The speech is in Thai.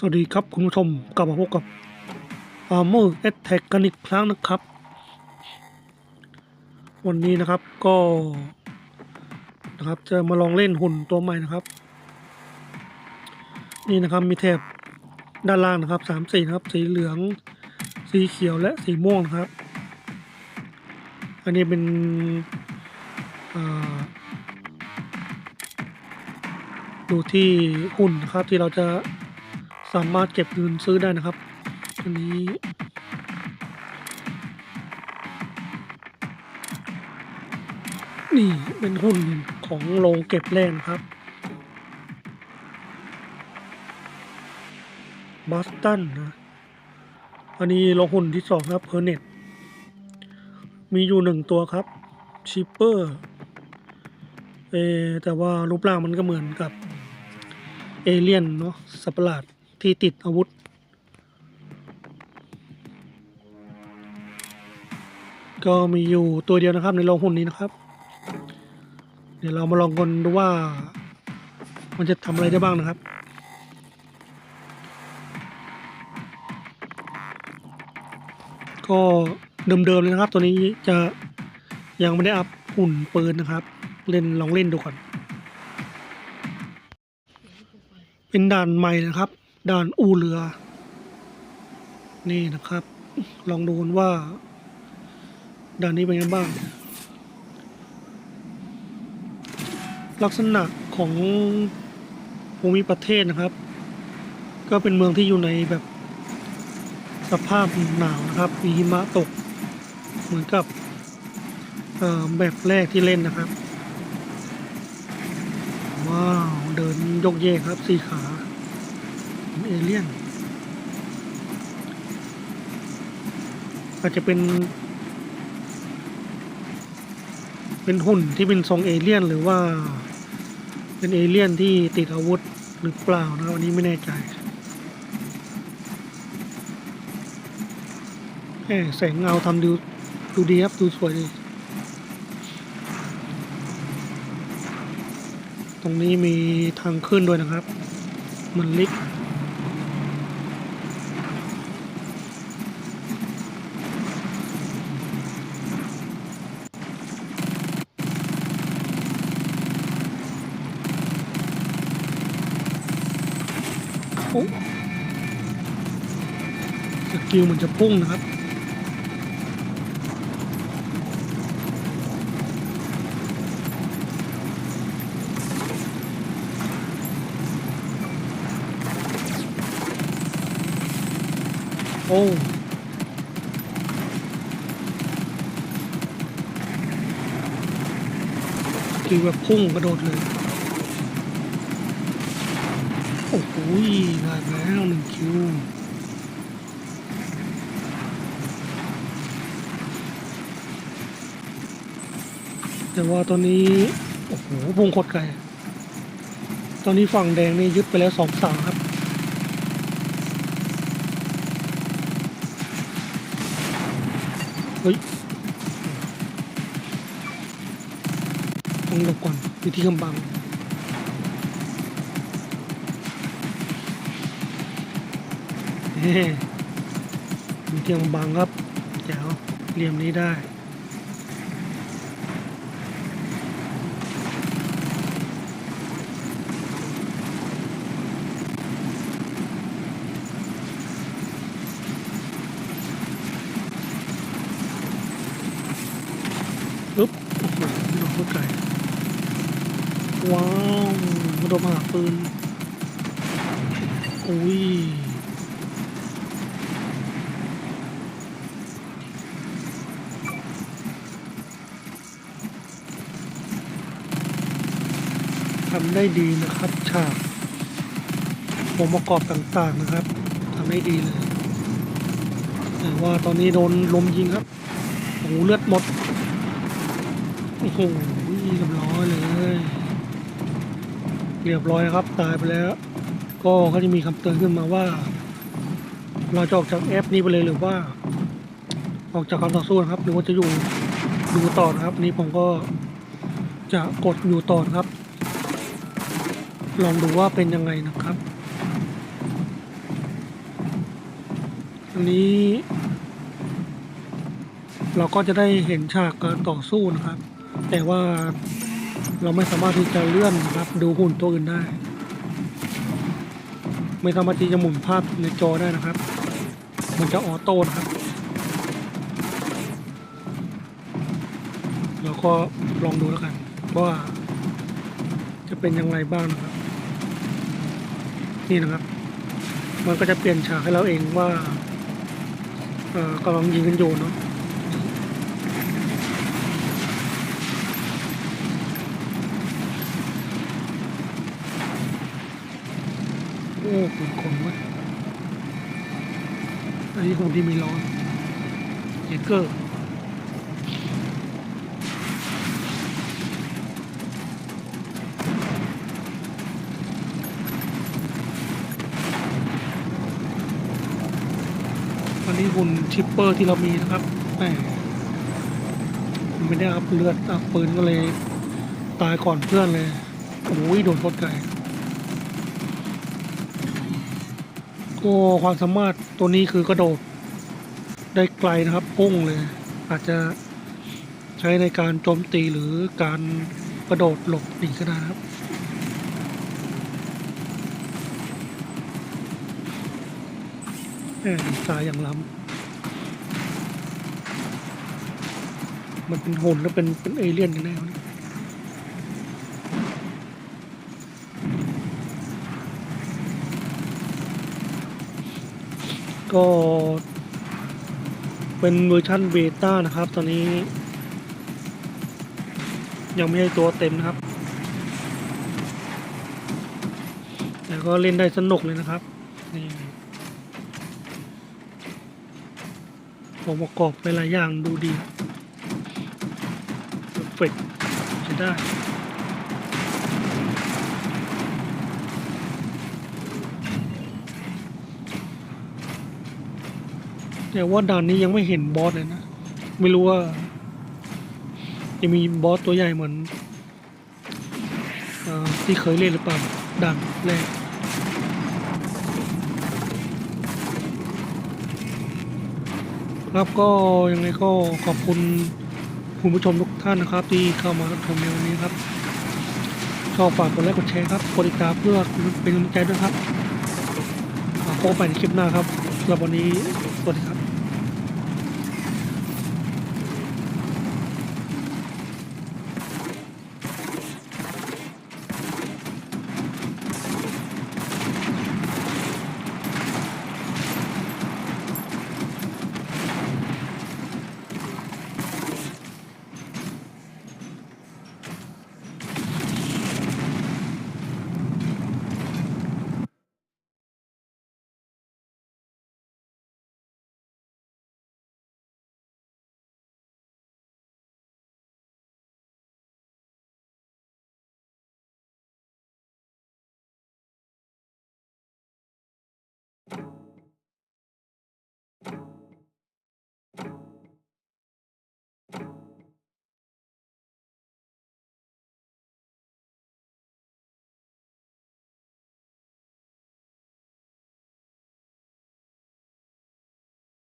สวัสดีครับคุณผู้ชมกลับมาพบกับ Armor Attack กันอีกครั้งนะครับ วันนี้นะครับก็นะครับจะมาลองเล่นหุ่นตัวใหม่นะครับ นี่นะครับมีแถบด้านล่างนะครับสามสีนะครับ สีเหลือง สีเขียวและสีม่วงนะครับ อันนี้เป็นดูที่หุ่นนะครับที่เราจะ สามารถเก็บเงินซื้อได้นะครับ อันนี้นี่เป็นหุ้นของโรงเก็บแร่นะครับบัสตันนะ อันนี้โรงหุ้นที่สองครับเพอร์เน็ตมีอยู่หนึ่งตัวครับชิปเปอร์เอแต่ว่ารูปร่างมันก็เหมือนกับ เอเลี่ยนเนาะสัปะหลาด ที่ติดอาวุธ ก็มีอยู่ตัวเดียวนะครับในโรงหุ่นนี้นะครับ เดี๋ยวเรามาลองกันดูว่า มันจะทำอะไรได้บ้างนะครับก็เดิมๆเลยนะครับ ตัวนี้จะยังไม่ได้อัพหุ่นปืนนะครับ เล่นลองเล่นดูก่อน เป็นด่านใหม่นะครับ ด่านอู่เรือ นี่นะครับ ลองดูกันว่าด่านนี้เป็นยังไงบ้าง ลักษณะของภูมิประเทศนะครับ ก็เป็นเมืองที่อยู่ในแบบสภาพหนาวนะครับ มีหิมะตก เหมือนกับแบบแรกที่เล่นนะครับ ว้าว เดินยกเยกครับสี่ขา เป็นเอเลี่ยนอาจจะเป็น เป็นหุ่นที่เป็นทรงเอเลี่ยนหรือว่า เป็นเอเลี่ยนที่ติดอาวุธหรือเปล่านะครันนี้ไม่แน่ใจแหมแสงเงาทำดูดูดีครับ ดูสวยดี ตรงนี้มีทางขึ้นด้วยนะครับ มันลิก โอ้สกิลมันจะพุ่งนะครับโอ้คือแบบพุ่งกระโดดเลย โอ้โหได้แล้วหนึ่งคิวแต่ว่าตอนนี้ โอ้โหพุ่งโคตรไกล ตอนนี้ฝั่งแดงนี่ยึดไปแล้วสองสามครับเฮ้ยต้องหลบก่อนอยู่ที่กำบัง เฮ้อยู่ที่กำบังครับแจ๋วเหลี่ยมนี้ได้ปึ๊บโอ้โหโดนเข้าไก่ว้าวมาโดนมาหาปืนอุ้ย ทำได้ดีนะครับ ฉากองค์ประกอบต่างๆนะครับทำได้ดีเลย แต่ว่าตอนนี้โดนลมยิงครับโอ้เลือดหมด โอ้โหเรียบร้อยเลย เรียบร้อยครับ ตายไปแล้ว ก็เขาจะมีคำเตือนขึ้นมาว่า เราจะออกจากแอปนี้ไปเลยหรือว่า ออกจากการต่อสู้นะครับ หรือว่าจะอยู่ดูต่อนะครับ นี่ผมก็จะกดอยู่ต่อนะครับ ลองดูว่าเป็นยังไงนะครับ อันนี้ เราก็จะได้เห็นฉากการต่อสู้นะครับ แต่ว่าเราไม่สามารถที่จะเลื่อนนะครับดูหุ่นตัวอื่นได้ ไม่สามารถที่จะหมุนภาพในจอได้นะครับ มันจะออโต้นะครับเราก็ลองดูแล้วกันว่าจะเป็นยังไงบ้างนะครับ นี่นะครับ มันก็จะเปลี่ยนฉากให้เราเองว่าเอ่อกำลังยิงกันอยู่เนาะโอ้คุณคนว้ยอันนี้คงที่มีล้อนเจเกอร์ นี้หุ่นชิปเปอร์ที่เรามีนะครับแหมไม่ได้อัพเลือดอัพปืนก็เลย ตายก่อนเพื่อนเลย โอ้ยโดนโคตรไกลก็ความสามารถตัวนี้คือกระโดด ได้ไกลนะครับพุ่งเลย อาจจะใช้ในการโจมตีหรือการกระโดดหลบหนีก็ได้ครับ แหมตายอย่างล้ำมันเป็นหุ่นแล้วเป็นเป็นเอเลี่ยนกันแน่วนี่ก็เป็นเวอร์ชันเบต้านะครับ ตอนนี้ ยังไม่ใช่ตัวเต็มนะครับ แต่ก็เล่นได้สนุกเลยนะครับ นี่ ผมประกอบไปหลายอย่างดูดีเฟกใช้ได้แต่ว่าด่านนี้ยังไม่เห็นบอสเลยนะ ไม่รู้ว่า จะมีบอสตัวใหญ่เหมือนอที่เคยเล่นหรือเปล่าด่านแรก ครับก็ยังไงก็ขอบคุณคุณผู้ชมทุกท่านนะครับ ที่เข้ามารับชมในวันนี้ครับชอบฝากกดไลค์กดแชร์ครับกดติดตามเพื่อเป็นกำลังใจด้วยครับขอพบกันใหม่ในคลิปหน้าครับสำหรับวันนี้สวัสดีครับ